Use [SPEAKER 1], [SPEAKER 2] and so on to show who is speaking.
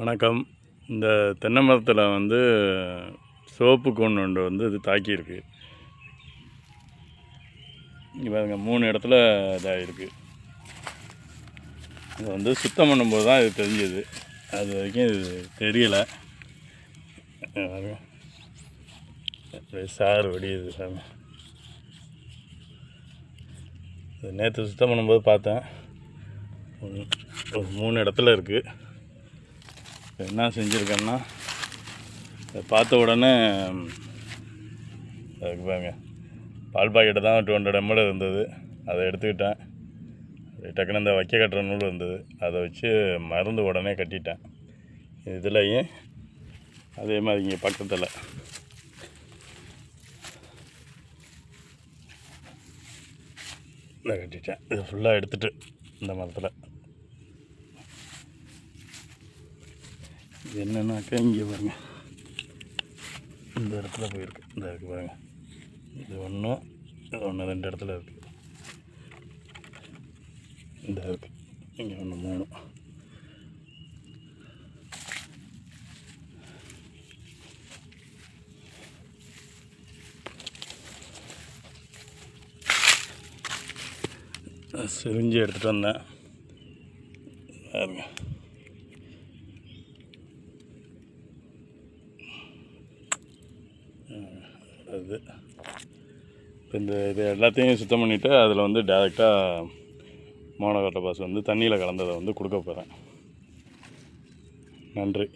[SPEAKER 1] வணக்கம். இந்த தென்னை மரத்தில் வந்து சோப்பு கொண்டு ஒன்று வந்து இது தாக்கியிருக்கு. இங்கே பாருங்க மூணு இடத்துல இதாகிருக்கு இது வந்து சுத்தம் பண்ணும்போது தான் இது தெரிஞ்சது. அது வரைக்கும் இது தெரியலை. சார் பாருங்க. சார் சாறு வடியுது சாமி. நேற்று சுத்தம் பண்ணும்போது பார்த்தேன். ஒரு மூணு இடத்துல இருக்குது என்ன செஞ்சுருக்கேன்னா பார்த்த உடனே அதுக்கு பாருங்க பால் பாக்கெட்டு தான் டூ ஹண்ட்ரட் எம்எல் இருந்தது. அதை எடுத்துக்கிட்டேன். அது டக்குன்னு இந்த வைக்க கட்டுற நூல் இருந்தது. அதை வச்சு மருந்து உடனே கட்டிட்டேன். இதுலேயும் அதே மாதிரி இங்கே பக்கத்தில். கட்டிட்டேன். இது ஃபுல்லாக எடுத்துகிட்டு இந்த மரத்தில். இது என்னென்னாக்கா இங்கே பாருங்க. இந்த இடத்துல போயிருக்கு. இந்த இருக்கு பாருங்க. இது ஒன்று இது ஒன்று ரெண்டு இடத்துல இருக்குது இந்த இருக்கு. இங்கே ஒன்று மூணு. சிரிஞ்சு எடுத்துகிட்டு வந்தேன். பாருங்க. அது. இப்போ இந்த இது எல்லாத்தையும் சுத்தம் பண்ணிவிட்டு அதில் வந்து டேரெக்டாக மோனோகட்ட பாஸ் வந்து தண்ணியில் கலந்ததை வந்து கொடுக்க போகிறேன் நன்றி.